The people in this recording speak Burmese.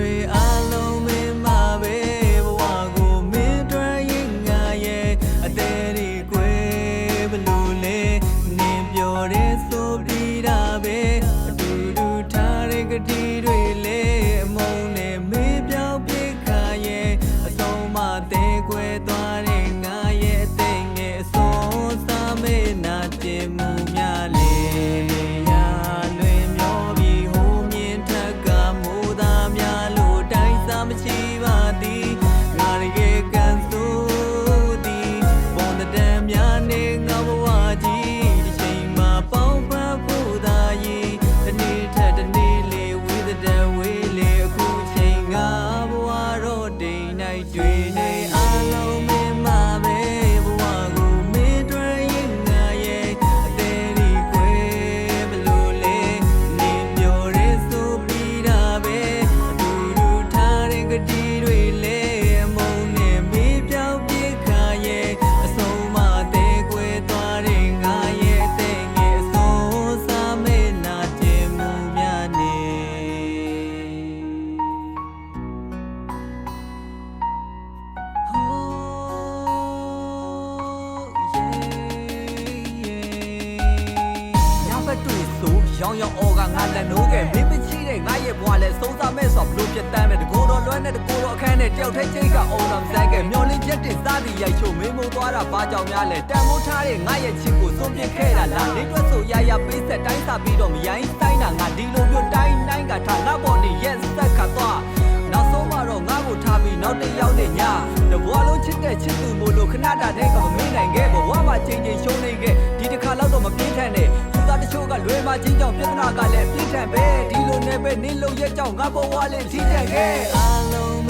pray I ရောင်ရောင်အော်ကငါလက်နိုးခဲ့မင်းမချီတဲ့ငါရဲ့ဘွားလဲစိုးစားမဲ့ဆိုဘလို့ပြတ်တမ်းမဲ့တကိုယ်တော်လွမ်းတဲ့တကိုယ်တော်အခန်းနဲ့တယောက်ထဲချိတ်ကအော်တော်စမ်းခဲ့မျောလင်းချက်တင်စားပြီးရိုက်ချိုမင်းမုံသွားတာဘာကြောင့်များလဲတန်မိုးထားတဲ့ငါရဲ့ချစ်ကိုစွန့်ပစ်ခဲ့တာလားနေတွက်ဆိုရရပေးဆက်တိုင်းစားပြီးတော့မရိုင်းတိုင်းတာငါဒီလိုမျိုးတိုင်းတိုင်းကထားငါပေါ်နေရက်ဆက်ခါသွားနောက်ဆုံးမှတော့ငါ့ကိုထားပြီးနောက်တစ်ယောက်နဲ့ညာတဘွားလုံးချစ်တဲ့ချစ်သူမို့လို့ခဏတာတဲ့ကမမေ့နိုင်ခဲ့ဘဝမှာချိန်ချိန်ရှုံးနေခဲ့ဒီတစ်ခါတော့မပြေးထန်နဲ့သူသားတချို့က လွယ်မှချင်းကြောင့်ပြဿနာကလည်းပြေးထန်ပဲဒီလိုနဲ့ပဲနင်းလို့ရဲ့ကြောင့်ငါဘဝလေးထိတန်ခဲ့အားလုံးပဲ